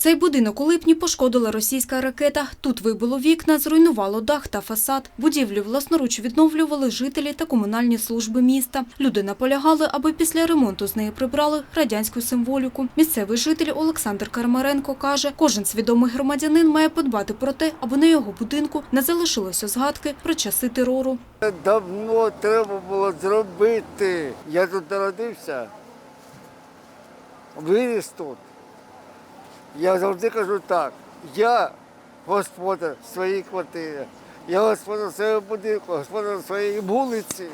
Цей будинок у липні пошкодила російська ракета. Тут вибило вікна, зруйнувало дах та фасад. Будівлю власноруч відновлювали жителі та комунальні служби міста. Люди наполягали, аби після ремонту з неї прибрали радянську символіку. Місцевий житель Олександр Кармаренко каже, кожен свідомий громадянин має подбати про те, аби на його будинку не залишилося згадки про часи терору. Давно треба було зробити. Я тут народився, виріс тут. Я завжди кажу так, я господар своєї квартири, я господар своєї будинку, господар своєї вулиці,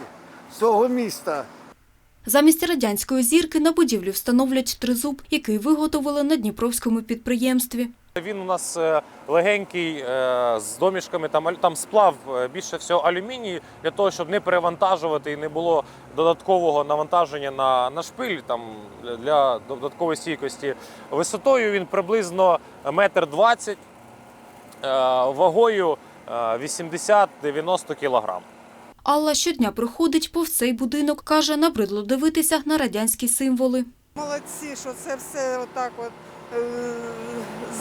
свого міста. Замість радянської зірки на будівлі встановлять тризуб, який виготовили на Дніпровському підприємстві. Він у нас е, легенький е, з домішками, там, там сплав е, більше всього алюміній для того, щоб не перевантажувати і не було додаткового навантаження на, на шпиль там, для додаткової стійкості. Висотою він приблизно метр двадцять, вагою е, 80-90 кілограм. Алла щодня приходить повз цей будинок, каже, набридло дивитися на радянські символи. Молодці, що це все отак от е,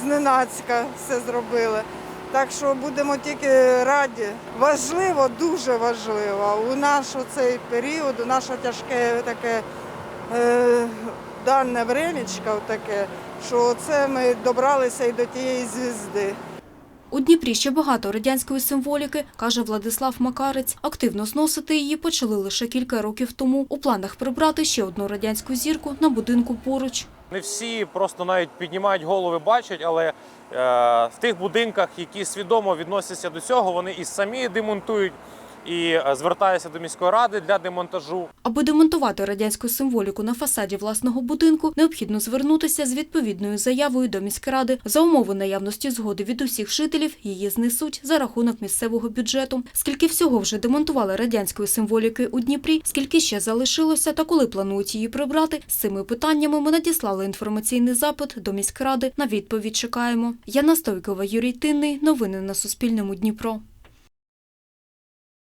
зненацька все зробили. Так що будемо тільки раді. Важливо, дуже важливо. У наш цей період, у наше тяжке таке е, дане времечко таке, що це ми добралися і до тієї звізди. У Дніпрі ще багато радянської символіки, каже Владислав Макарець. Активно зносити її почали лише кілька років тому. У планах прибрати ще одну радянську зірку на будинку поруч. Не всі просто навіть піднімають голови, бачать, але е, в тих будинках, які свідомо відносяться до цього, вони і самі демонтують, і е, звертаються до міської ради для демонтажу. Аби демонтувати радянську символіку на фасаді власного будинку, необхідно звернутися з відповідною заявою до міськради. За умови наявності згоди від усіх жителів її знесуть за рахунок місцевого бюджету. Скільки всього вже демонтували радянської символіки у Дніпрі, скільки ще залишилося та коли планують її прибрати, з цими питаннями ми надіслали інформаційний запит до міськради. На відповідь чекаємо. Яна Стойкова, Юрій Тинний. Новини на Суспільному Дніпро.